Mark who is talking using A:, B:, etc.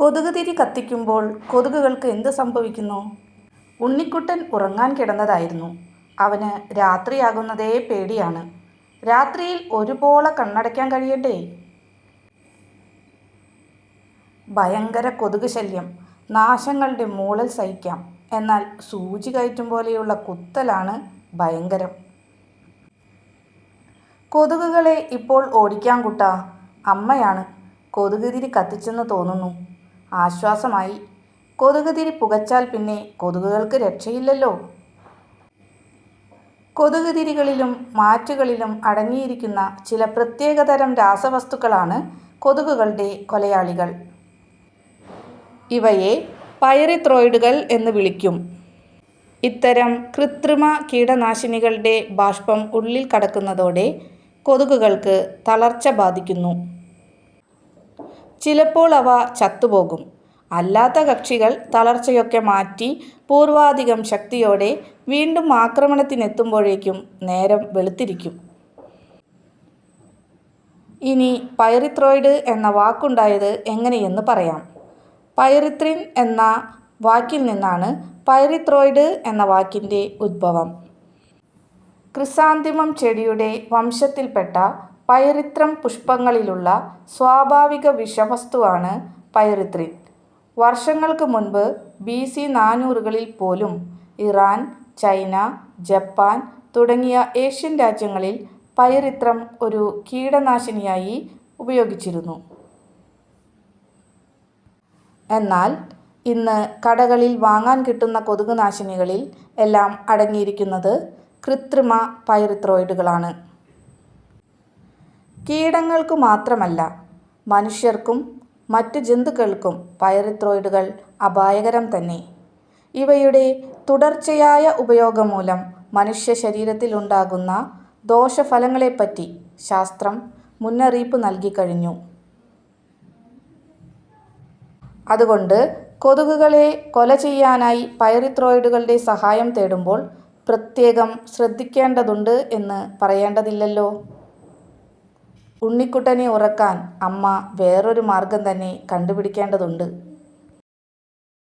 A: കൊതുക് തിരി കത്തിക്കുമ്പോൾ കൊതുകുകൾക്ക് എന്ത് സംഭവിക്കുന്നു? ഉണ്ണിക്കുട്ടൻ ഉറങ്ങാൻ കിടന്നതായിരുന്നു. അവന് രാത്രിയാകുന്നതേ പേടിയാണ്. രാത്രിയിൽ ഒരുപോലെ കണ്ണടയ്ക്കാൻ കഴിയണ്ടേ ഭയങ്കര കൊതുക് ശല്യം. നാശങ്ങളുടെ മൂളൽ സഹിക്കാം. എന്നാൽ സൂചി കയറ്റും പോലെയുള്ള കുത്തലാണ് ഭയങ്കരം. കൊതുകുകളെ ഇപ്പോൾ ഓടിക്കാൻ കുട്ടാ. അമ്മയാണ് കൊതുകുതിരി കത്തിച്ചെന്ന് തോന്നുന്നു. ആശ്വാസമായി. കൊതുക് തിരി പുകച്ചാൽ പിന്നെ കൊതുകുകൾക്ക് രക്ഷയില്ലല്ലോ. കൊതുക് തിരികളിലും മാറ്റുകളിലും അടങ്ങിയിരിക്കുന്ന ചില പ്രത്യേകതരം രാസവസ്തുക്കളാണ് കൊതുകുകളുടെ കൊലയാളികൾ. ഇവയെ പൈറിത്രോയിഡുകൾ എന്ന് വിളിക്കും. ഇത്തരം കൃത്രിമ കീടനാശിനികളുടെ ബാഷ്പം ഉള്ളിൽ കടക്കുന്നതോടെ കൊതുകുകൾക്ക് തളർച്ച ബാധിക്കുന്നു. ചിലപ്പോൾ അവ ചത്തുപോകും. അല്ലാത്ത കക്ഷികൾ തളർച്ചയൊക്കെ മാറ്റി പൂർവാധികം ശക്തിയോടെ വീണ്ടും ആക്രമണത്തിനെത്തുമ്പോഴേക്കും നേരം വെളുത്തിരിക്കും. ഇനി പൈറിത്രോയിഡ് എന്ന വാക്കുണ്ടായത് എങ്ങനെയെന്ന് പറയാം. പൈറിത്രിൻ എന്ന വാക്കിൽ നിന്നാണ് പൈറിത്രോയിഡ് എന്ന വാക്കിന്റെ ഉദ്ഭവം. ക്രിസാന്തിമം ചെടിയുടെ വംശത്തിൽപ്പെട്ട പൈറിത്രം പുഷ്പങ്ങളിലുള്ള സ്വാഭാവിക വിഷവസ്തുവാണ് പൈറിത്രിൻ വർഷങ്ങൾക്ക് മുൻപ് ബി സി നാനൂറുകളിൽ പോലും ഇറാൻ ചൈന ജപ്പാൻ തുടങ്ങിയ ഏഷ്യൻ രാജ്യങ്ങളിൽ പൈറിത്രം ഒരു കീടനാശിനിയായി ഉപയോഗിച്ചിരുന്നു. എന്നാൽ ഇന്ന് കടകളിൽ വാങ്ങാൻ കിട്ടുന്ന കൊതുകുനാശിനികളിൽ എല്ലാം അടങ്ങിയിരിക്കുന്നത് കൃത്രിമ പൈറിത്രോയിഡുകളാണ് കീടങ്ങൾക്കു മാത്രമല്ല മനുഷ്യർക്കും മറ്റു ജന്തുക്കൾക്കും പൈറിത്രോയിഡുകൾ അപായകരം തന്നെ. ഇവയുടെ തുടർച്ചയായ ഉപയോഗം മൂലം മനുഷ്യ ശരീരത്തിലുണ്ടാകുന്ന ദോഷഫലങ്ങളെപ്പറ്റി ശാസ്ത്രം മുന്നറിയിപ്പ് നൽകിക്കഴിഞ്ഞു അതുകൊണ്ട് കൊതുകുകളെ കൊല ചെയ്യാനായി പൈറിത്രോയിഡുകളുടെ സഹായം തേടുമ്പോൾ പ്രത്യേകം ശ്രദ്ധിക്കേണ്ടതുണ്ട് എന്ന് പറയേണ്ടതില്ലല്ലോ. ഉണ്ണിക്കുട്ടനെ ഉറക്കാൻ അമ്മ വേറൊരു മാർഗം തന്നെ കണ്ടുപിടിക്കേണ്ടതുണ്ട്.